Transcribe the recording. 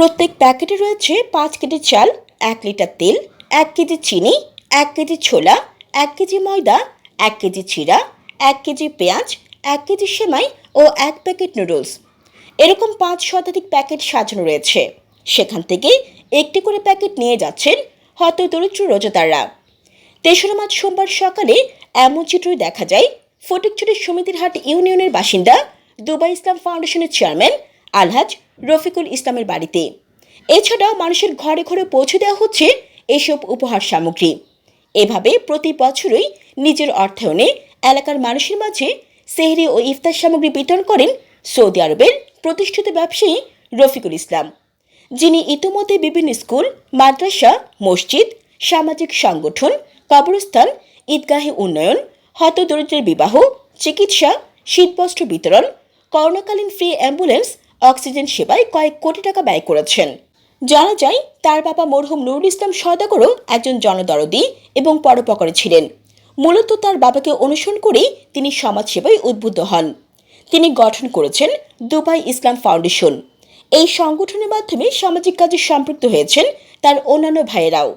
প্রত্যেক প্যাকেটে রয়েছে পাঁচ কেজি চাল, এক লিটার তেল, এক কেজি চিনি, এক কেজি ছোলা, এক কেজি ময়দা, এক কেজি চিরা, এক কেজি পেঁয়াজ, এক কেজি সেমাই ও এক প্যাকেট নুডলস। এরকম পাঁচ শতাধিক প্যাকেট সাজানো রয়েছে। সেখান থেকে একটি করে প্যাকেট নিয়ে যাচ্ছেন হত দরিদ্র রোজাদাররা। তেসরা মার্চ সোমবার সকালে এমন চিত্রই দেখা যায়। ফটিকছড়ি সমিতির হাট ইউনিয়নের বাসিন্দা দুবাই ইসলাম ফাউন্ডেশনের চেয়ারম্যান আলহাজ রফিকুল ইসলামের বাড়িতে। এছাড়াও মানুষের ঘরে ঘরে পৌঁছে দেওয়া হচ্ছে এসব উপহার সামগ্রী। এভাবে প্রতি বছরই নিজের অর্থায়নে এলাকার মানুষের মাঝে সেহরি ও ইফতার সামগ্রী বিতরণ করেন সৌদি আরবের প্রতিষ্ঠিত ব্যবসায়ী রফিকুল ইসলাম, যিনি ইতোমধ্যে বিভিন্ন স্কুল, মাদ্রাসা, মসজিদ, সামাজিক সংগঠন, কবরস্থান, ঈদগাহে উন্নয়ন, হতদরিদ্রের বিবাহ, চিকিৎসা, শীতবস্ত্র বিতরণ, করোনাকালীন ফ্রি অ্যাম্বুলেন্স অক্সিজেন সেবায় কয়েক কোটি টাকা ব্যয় করেছেন। জানা যায়, তার বাবা মরহুম নুরুল ইসলাম সদাগরও একজন জনদরদি এবং পরোপকারী ছিলেন। মূলত তার বাবাকে অনুসরণ করেই তিনি সমাজসেবায় উদ্বুদ্ধ হন। তিনি গঠন করেছেন দুবাই ইসলাম ফাউন্ডেশন। এই সংগঠনের মাধ্যমে সামাজিক কাজে সম্পৃক্ত হয়েছেন তার অন্যান্য ভাইয়েরাও।